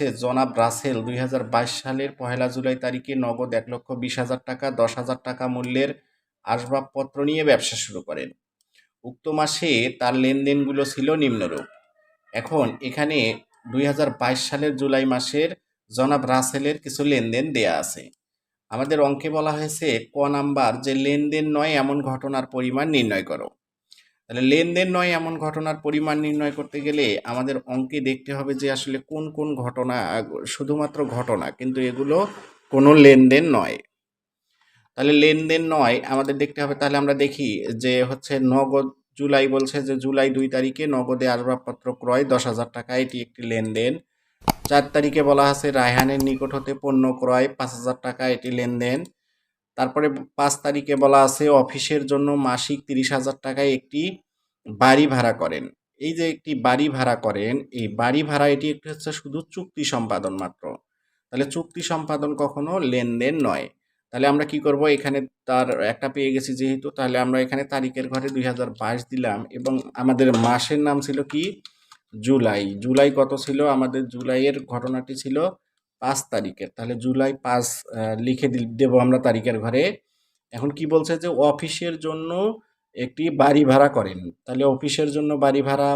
জনাব রাসেল দুই হাজার বাইশ সালের পহেলা জুলাই তারিখে নগদ এক লক্ষ বিশ হাজার টাকা, দশ হাজার টাকা মূল্যের আসবাবপত্র নিয়ে ব্যবসা শুরু করেন। উক্ত মাসে তার লেনদেনগুলো ছিল নিম্নরূপ। এখন এখানে দুই হাজার বাইশ সালের জুলাই মাসের জনাব রাসেলের কিছু লেনদেন দেয়া আছে। আমাদের অঙ্কে বলা হয়েছে, ক নাম্বার, যে লেনদেন নয়, এমন ঘটনার পরিমাণ নির্ণয় করো। তাহলে লেনদেন নয় এমন ঘটনার পরিমাণ নির্ণয় করতে গেলে আমাদের অঙ্কে দেখতে হবে যে আসলে কোন কোন ঘটনা, শুধুমাত্র ঘটনা, কিন্তু এগুলো কোনো লেনদেন নয়। তাহলে লেনদেন নয়, আমাদের দেখতে হবে, তাহলে আমরা দেখি যে হচ্ছে নগদ, জুলাই বলছে যে জুলাই দুই তারিখে নগদে আসবাবপত্র ক্রয় দশ হাজার টাকা, এটি একটি লেনদেন। চার তারিখে বলা আছে রায়হানের নিকট হতে পণ্য ক্রয় পাঁচ হাজার টাকা, এটি লেনদেন। তারপরে পাঁচ তারিখে বলা আছে অফিসের জন্য মাসিক তিরিশ হাজার টাকায় একটি বাড়ি ভাড়া করেন। এই যে একটি বাড়ি ভাড়া করেন, এই বাড়ি ভাড়া এটি একটি হচ্ছে শুধু চুক্তি সম্পাদন মাত্র। তাহলে চুক্তি সম্পাদন কখনো লেনদেন নয়। তাহলে আমরা কি করব? এখানে তার একটা পেয়ে গেছি যেহেতু, তাহলে আমরা এখানে তারিখের ঘরে দুই হাজার বাইশ দিলাম এবং আমাদের মাসের নাম ছিল কি? জুলাই। জুলাই কত ছিল? আমাদের জুলাইয়ের ঘটনাটি ছিল পাঁচ তারিখের। তাহলে জুলাই পাঁচ লিখে দেব আমরা তারিখের ঘরে। এখন কি বলছে যে অফিসের জন্য একটি বাড়ি ভাড়া করেন। তাহলে অফিসের জন্য বাড়ি ভাড়া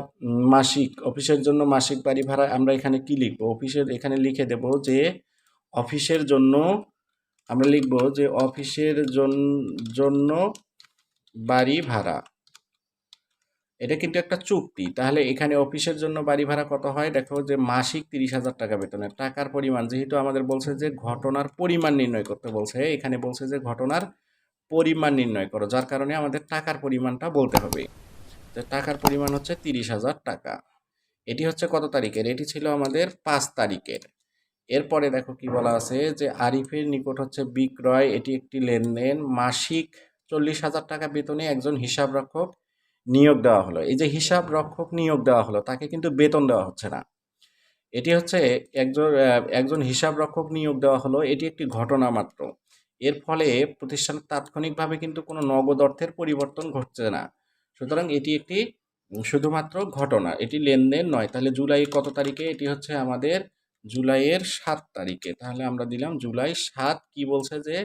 মাসিক, অফিসের জন্য মাসিক বাড়ি ভাড়া আমরা এখানে কি লিখব? অফিসের এখানে লিখে দেব যে অফিসের জন্য আমরা লিখব যে অফিসের জন্য বাড়ি ভাড়া। এটা কিন্তু একটা চুক্তি। তাহলে এখানে অফিসের জন্য বাড়ি ভাড়া কত হয়? দেখো যে মাসিক তিরিশ হাজার টাকা বেতনের। টাকার পরিমাণ যেহেতু আমাদের বলছে যে ঘটনার পরিমাণ নির্ণয় করতে বলছে, এখানে বলছে যে ঘটনার পরিমাণ নির্ণয় করো, যার কারণে আমাদের টাকার পরিমাণটা বলতে হবে। তো টাকার পরিমাণ হচ্ছে তিরিশ হাজার টাকা। এটি হচ্ছে কত তারিখের? এটি ছিল আমাদের পাঁচ তারিখের। এরপরে দেখো কি বলা আছে যে আরিফের নিকট হচ্ছে বিক্রয়, এটি একটি লেনদেন। মাসিক চল্লিশ হাজার টাকা বেতনে একজন হিসাব রক্ষক নিয়োগ দেওয়া হলো। এই যে হিসাব রক্ষক নিয়োগ দেওয়া হলো, তাকে কিন্তু বেতন দেওয়া হচ্ছে না। এটি হচ্ছে একজন একজন হিসাব রক্ষক নিয়োগ দেওয়া হলো। এটি একটি ঘটনা মাত্র। এর ফলে প্রতিষ্ঠানের তাৎক্ষণিকভাবে কিন্তু কোনো নগদ অর্থের পরিবর্তন ঘটছে না। সুতরাং এটি একটি শুধুমাত্র ঘটনা। এটি লেনদেন নয়। তাহলে জুলাই কত তারিখে? এটি হচ্ছে আমাদের জুলাইয়ের সাত তারিখে। তাহলে আমরা দিলাম জুলাই সাত। কি বলছে যে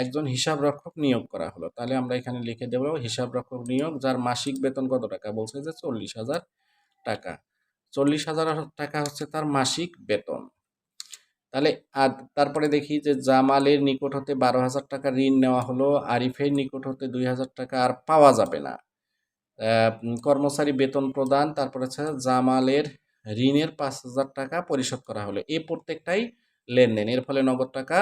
একজন হিসাব রক্ষক নিয়োগ করা হলো। তাহলে আমরা এখানে লিখে দেব হিসাব রক্ষক নিয়োগ, যার মাসিক বেতন কত টাকা? বলছে যে চল্লিশ হাজার টাকা। চল্লিশ হাজার টাকা হচ্ছে তার মাসিক বেতন। তাহলে আর তারপরে দেখি যে জামালের নিকট হতে বারো হাজার টাকা ঋণ নেওয়া হলো, আরিফের নিকট হতে দুই হাজার টাকা আর পাওয়া যাবে না। কর্মচারী বেতন প্রদান, তারপরে হচ্ছে জামালের ঋণের পাঁচ হাজার টাকা পরিশোধ করা হলো। এই প্রত্যেকটাই লেনদেন, এর ফলে নগদ টাকা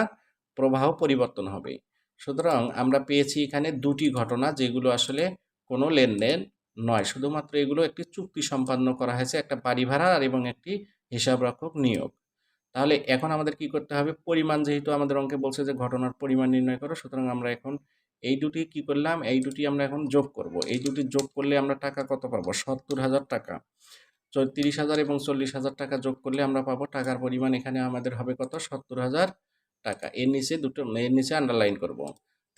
প্রবাহ পরিবর্তন হবে। সুতরাং আমরা পেয়েছি এখানে দুটি ঘটনা যেগুলো আসলে কোনো লেনদেন নয়, শুধুমাত্র এগুলো একটি চুক্তি সম্পন্ন করা হয়েছে, একটা বাড়ি ভাড়া আর এবং একটি হিসাব রক্ষক নিয়োগ। তাহলে এখন আমাদের কি করতে হবে? পরিমাণ যেহেতু আমাদের অঙ্কে বলছে যে ঘটনার পরিমাণ নির্ণয় করো, সুতরাং আমরা এখন এই দুটি কি করলাম? এই দুটি আমরা এখন যোগ করব। এই দুটি যোগ করলে আমরা টাকা কত পাবো? সত্তর হাজার টাকা। তিরিশ হাজার এবং চল্লিশ হাজার টাকা যোগ করলে আমরা পাবো টাকার পরিমাণ এখানে আমাদের হবে কত? সত্তর হাজার টাকা। এর নিচে দুটো, এর নিচে আন্ডারলাইন করব।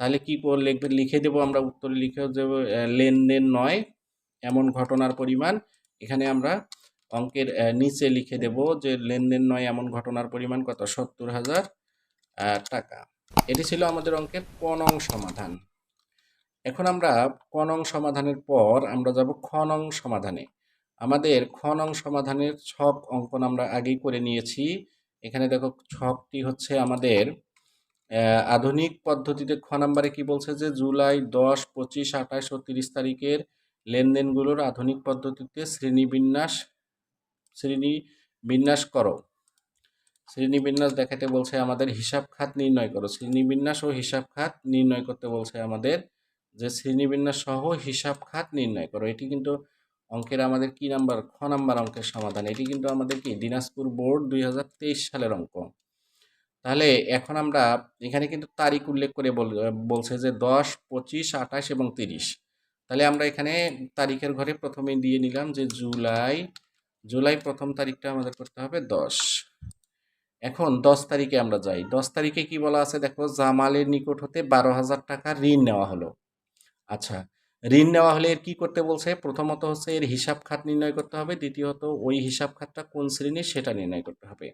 তাহলে কি লিখবে, লিখে দেবো আমরা উত্তরে লিখে দেবো লেনদেন নয়, এমন ঘটনার পরিমাণ। এখানে আমরা অঙ্কের নিচে লিখে দেব যে লেনদেন নয় এমন ঘটনার পরিমাণ কত? সত্তর হাজার টাকা। এটি ছিল আমাদের অঙ্কের কনং সমাধান। এখন আমরা কনং সমাধানের পর আমরা যাব খনং সমাধানে। আমাদের খনং সমাধানের ছক অঙ্কন আমরা আগেই করে নিয়েছি। এখানে দেখো ছকটি হচ্ছে আমাদের আধুনিক পদ্ধতিতে খ নাম্বারে কি বলছে যে জুলাই দশ পঁচিশ আঠাশ ও তিরিশ তারিখের লেনদেনগুলোর আধুনিক পদ্ধতিতে শ্রেণীবিন্যাস শ্রেণি বিন্যাস করো। শ্রেণীবিন্যাস দেখাতে বলছে আমাদের হিসাব খাত নির্ণয় করো। শ্রেণীবিন্যাস ও হিসাব খাত নির্ণয় করতে বলছে আমাদের যে শ্রেণীবিন্যাস সহ হিসাব খাত নির্ণয় করো। এটি কিন্তু অঙ্কের আমাদের কি নাম্বার? খ নাম্বার অঙ্কের সমাধান। এটি কিন্তু আমাদের কি? দিনাজপুর বোর্ড দুই হাজার তেইশ সালের অঙ্ক। তাহলে এখন আমরা এখানে কিন্তু তারিখ উল্লেখ করে বলছে যে দশ, পঁচিশ, আঠাশ এবং তিরিশ। তাহলে আমরা এখানে তারিখের ঘরে প্রথমে দিয়ে নিলাম যে জুলাই জুলাই প্রথম তারিখটা আমাদের করতে হবে দশ। এখন দশ তারিখে আমরা যাই। দশ তারিখে কি বলা আছে? দেখো, জামালের নিকট হতে বারো হাজার টাকা ঋণ নেওয়া হলো। আচ্ছা ঋণ নেওয়া হলে এর কি করতে বলছে? প্রথমত হচ্ছে এর হিসাব খাত নির্ণয় করতে হবে। দ্বিতীয়ত, ওই হিসাব খাতটা কোন শ্রেণির সেটা নির্ণয় করতে হবে।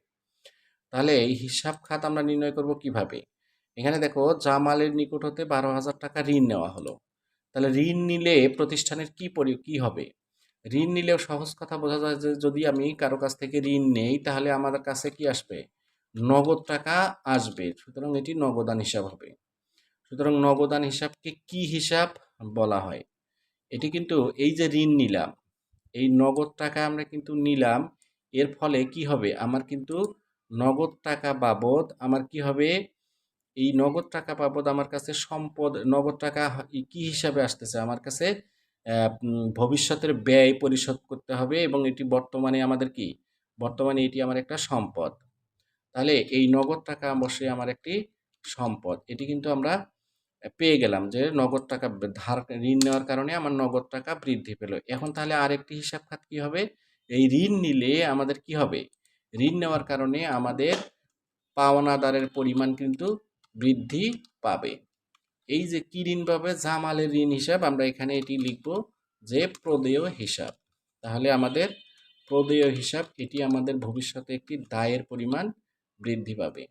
তাহলে এই হিসাব খাত আমরা নির্ণয় করব কীভাবে? এখানে দেখো, জামালের নিকট হতে বারো হাজার টাকা ঋণ নেওয়া হলো। তাহলে ঋণ নিলে প্রতিষ্ঠানের কি পরি, কি হবে? ঋণ নিলেও সহজ কথা বোঝা যায় যে যদি আমি কারও কাছ থেকে ঋণ নেই, তাহলে আমাদের কাছে কি আসবে? নগদ টাকা আসবে। সুতরাং এটি নগদান হিসাব হবে। সুতরাং নগদান হিসাবকে কি হিসাব বলা হয়? এটি কিন্তু এই যে ঋণ নিলাম, এই নগদ টাকা আমরা কিন্তু নিলাম, এর ফলে কি হবে? আমার কিন্তু নগদ টাকা বাবদ, আমার কি হবে? এই নগদ টাকা বাবদ আমার কাছে সম্পদ, নগদ টাকা কি হিসাবে আসতেছে? আমার কাছে ভবিষ্যতের ব্যয় পরিশোধ করতে হবে এবং এটি বর্তমানে আমাদের কি? বর্তমানে এটি আমার একটা সম্পদ। তাহলে এই নগদ টাকা অবশ্যই আমার একটি সম্পদ। এটি কিন্তু আমরা পেয়ে গেলাম যে নগদ টাকা ধার ঋণ নেওয়ার কারণে আমার নগদ টাকা বৃদ্ধি পেল। এখন তাহলে আরেকটি হিসাব খাত কি হবে? এই ঋণ নিলে আমাদের কি হবে? ঋণ নেওয়ার কারণে আমাদের পাওনাদারের পরিমাণ কিন্তু বৃদ্ধি পাবে। এই যে কি ঋণ পাবে? জামালের ঋণ হিসাব আমরা এখানে এটি লিখব যে প্রদেয় হিসাব। তাহলে আমাদের প্রদেয় হিসাব, এটি আমাদের ভবিষ্যতে একটি দায়ের পরিমাণ বৃদ্ধি পাবে।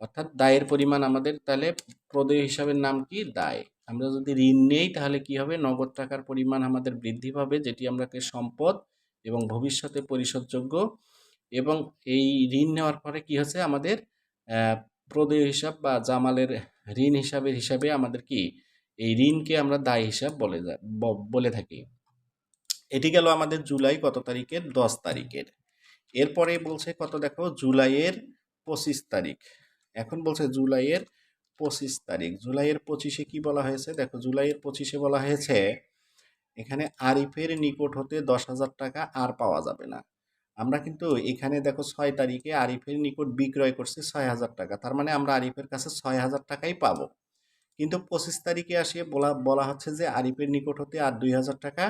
অর্থাৎ দায়ের পরিমাণ আমাদের তাহলে প্রদেয় হিসাবের নাম কি? দায়। আমরা যদি ঋণ নেই তাহলে কি হবে? নগদ টাকার পরিমাণ আমাদের বৃদ্ধি পাবে, যেটি আমরাকে সম্পদ এবং ভবিষ্যতে পরিশোধযোগ্য। এবং এই ঋণ নেওয়ার পরে কি হচ্ছে? আমাদের প্রদেয় হিসাব বা জামালের ঋণ হিসাবের হিসাবে আমাদের কি এই ঋণকে আমরা দায় হিসাব বলে বলে থাকি। এটি গেল আমাদের জুলাই কত তারিখের? দশ তারিখের। এরপরে বলছে কত দেখো? জুলাইয়ের পঁচিশ তারিখ। এখন বলছে জুলাইয়ের পঁচিশ তারিখ। জুলাইয়ের পঁচিশে কি বলা হয়েছে? দেখো, জুলাইয়ের পঁচিশে বলা হয়েছে, এখানে আরিফের নিকট হতে দশ হাজার টাকা আর পাওয়া যাবে না। আমরা কিন্তু এখানে দেখো ছয় তারিখে আরিফের নিকট বিক্রয় করছি ছয় হাজার টাকা। তার মানে আমরা আরিফের কাছে ছয় হাজার টাকাই পাবো। কিন্তু পঁচিশ তারিখে আসিয়ে বলা বলা হচ্ছে যে আরিফের নিকট হতে আর দুই হাজার টাকা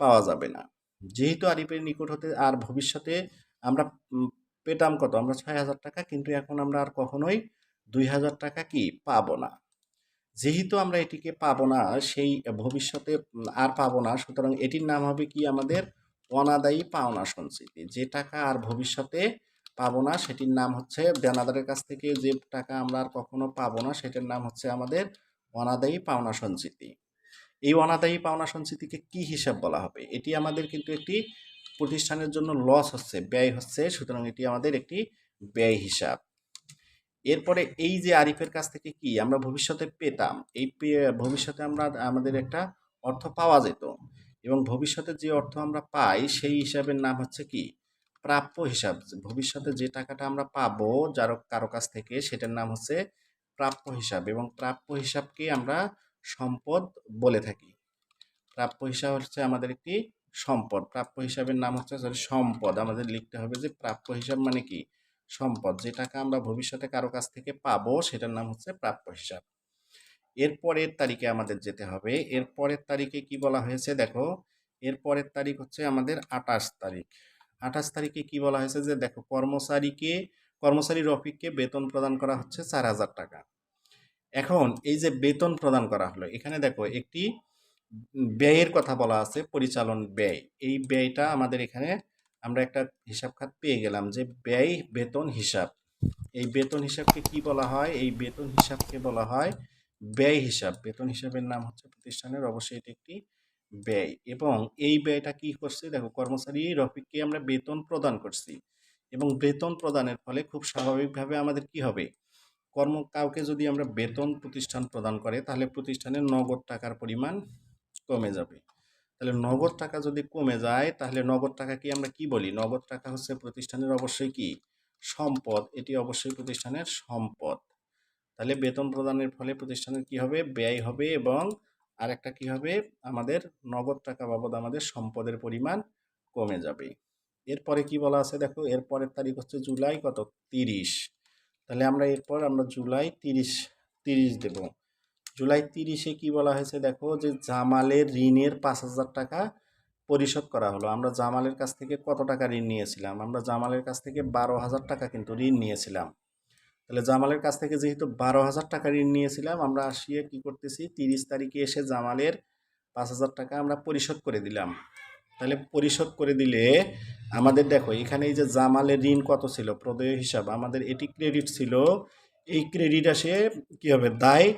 পাওয়া যাবে না। যেহেতু আরিফের নিকট হতে আর ভবিষ্যতে আমরা পেতাম কত? আমরা ছয় হাজার টাকা, কিন্তু এখন আমরা আর কখনোই দুই হাজার টাকা কি পাবো না। যেহেতু আমরা এটিকে পাবো না, সেই ভবিষ্যতে আর পাবো না, সুতরাং এটির নাম হবে কি আমাদের অনাদায়ী পাওনা সঞ্চিতি যে টাকা আর ভবিষ্যতে পাবো না, সেটির নাম হচ্ছে দেনাদারের কাছ থেকে যে টাকা আমরা আর কখনো পাবো না, সেটার নাম হচ্ছে আমাদের অনাদায়ী পাওনা সঞ্চিতি। এই অনাদায়ী পাওনা সঞ্চিতিকে কি হিসাব বলা হবে? এটি আমাদের কিন্তু একটি প্রতিষ্ঠানের জন্য লস হচ্ছে, ব্যয় হচ্ছে, সুতরাং এটি আমাদের একটি ব্যয় হিসাব। এরপরে এই যে আরিফের কাছ থেকে কি আমরা ভবিষ্যতে পেতাম, এই ভবিষ্যতে আমরা আমাদের একটা অর্থ পাওয়া যেত এবং ভবিষ্যতে যে অর্থ আমরা পাই সেই হিসাবের নাম হচ্ছে কি? প্রাপ্য হিসাব। ভবিষ্যতে যে টাকাটা আমরা পাবো যার কারও কাছ থেকে সেটার নাম হচ্ছে প্রাপ্য হিসাব এবং প্রাপ্য হিসাবকে আমরা সম্পদ বলে থাকি। প্রাপ্য হিসাব হচ্ছে আমাদের একটি সম্পদ। প্রাপ্য হিসাবের নাম হচ্ছে sorry, সম্পদ। আমাদের লিখতে হবে যে প্রাপ্য হিসাব মানে কি? সম্পদ। যে টাকা আমরা ভবিষ্যতে কারও কাছ থেকে পাবো সেটার নাম হচ্ছে প্রাপ্য হিসাব। এর পরের তারিখে আমাদের যেতে হবে। এর পরের তারিখে কি বলা হয়েছে দেখো? এর পরের তারিখ হচ্ছে আমাদের আঠাশ তারিখ। আঠাশ তারিখে কি বলা হয়েছে যে দেখো কর্মচারীকে কর্মচারী রফিককে বেতন প্রদান করা হচ্ছে চার হাজার টাকা। এখন এই যে বেতন প্রদান করা হলো, এখানে দেখো একটি ব্যয়ের কথা বলা আছে, পরিচালন ব্যয়। এই ব্যয়টা আমাদের এখানে আমরা একটা হিসাব খাত পেয়ে গেলাম যে ব্যয়, বেতন, হিসাব। এই বেতন হিসাবকে কি বলা হয়? এই বেতন হিসাবকে বলা হয় ব্যয় হিসাব, বেতন হিসাবের নাম হচ্ছে প্রতিষ্ঠানের, অবশ্যই এটি একটি ব্যয়। এবং এই ব্যয়টা কি করছে? দেখো, কর্মচারী রফিককে আমরা বেতন প্রদান করছি এবং বেতন প্রদানের ফলে খুব স্বাভাবিকভাবে আমাদের কি হবে? কর্ম, কাউকে যদি আমরা বেতন প্রতিষ্ঠান প্রদান করে, তাহলে প্রতিষ্ঠানের নগদ টাকার পরিমাণ কমে যাবে। তাহলে নগদ টাকা যদি কমে যায়, তাহলে নগদ টাকা কি আমরা কি বলি? নগদ টাকা হচ্ছে প্রতিষ্ঠানের অবশ্যই কি? সম্পদ। এটি অবশ্যই প্রতিষ্ঠানের সম্পদ। তাহলে বেতন প্রদানের ফলে প্রতিষ্ঠানের কি হবে? ব্যয় হবে এবং আরেকটা কি হবে? আমাদের নগদ টাকা বাবদ আমাদের সম্পদের পরিমাণ কমে যাবে। এরপরে কি বলা আছে দেখো? এরপরের তারিখ হচ্ছে জুলাই কত? তিরিশ। তাহলে আমরা এরপর আমরা জুলাই তিরিশ তিরিশ দেব। জুলাই তিরিশে কি বলা হয়েছে দেখো? যে জামালের ঋণের পাঁচ হাজার টাকা পরিশোধ করা হলো। আমরা জামালের কাছ থেকে কত টাকা ঋণ নিয়েছিলাম? আমরা জামালের কাছ থেকে বারো হাজার টাকা কিন্তু ঋণ নিয়েছিলাম। তাহলে জামালের কাছ থেকে যেহেতু বারো হাজার টাকা ঋণ নিয়েছিলাম, আমরা আসিয়ে কি করতেছি? তিরিশ তারিখে এসে জামালের পাঁচ হাজার টাকা আমরা পরিশোধ করে দিলাম। তাহলে পরিশোধ করে দিলে আমাদের দেখো, এখানে এই যে জামালের ঋণ কত ছিল? প্রদেয় হিসাব, আমাদের এটি ক্রেডিট ছিল, এই ক্রেডিট আসে কী হবে? দায়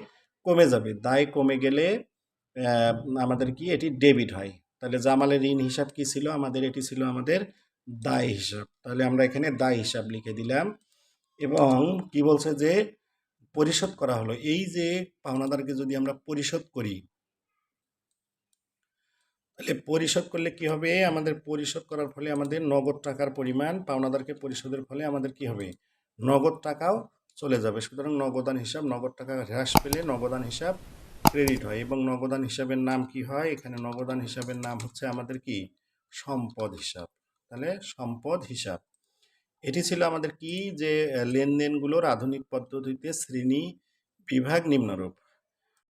কমে যাবে। দায় কমে গেলে আমাদের কি? এটি ডেবিট হয়। তাহলে জামালের ঋণ হিসাব কি ছিল? আমাদের এটি ছিল আমাদের দায় হিসাব। তাহলে আমরা এখানে দায় হিসাব লিখে দিলাম। এবং কি বলছে যে পরিশোধ করা হলো। এই যে পাওনাদারকে যদি আমরা পরিশোধ করি, তাহলে পরিশোধ করলে কি হবে? আমাদের পরিশোধ করার ফলে আমাদের নগদ টাকার পরিমাণ পাওনাদারকে পরিশোধের ফলে আমাদের কি হবে? নগদ টাকাও চলে যাবে। সুতরাং নগদান হিসাব, নগদ টাকা হ্রাস পেলে নগদান হিসাব ক্রেডিট হয় এবং নগদান হিসাবের নাম কি হয়? এখানে নগদান হিসাবের নাম হচ্ছে আমাদের কি? সম্পদ হিসাব। তাহলে সম্পদ হিসাব। এটি ছিল আমাদের কি যে লেনদেনগুলোর আধুনিক পদ্ধতিতে শ্রেণি বিভাগ নিম্নরূপ।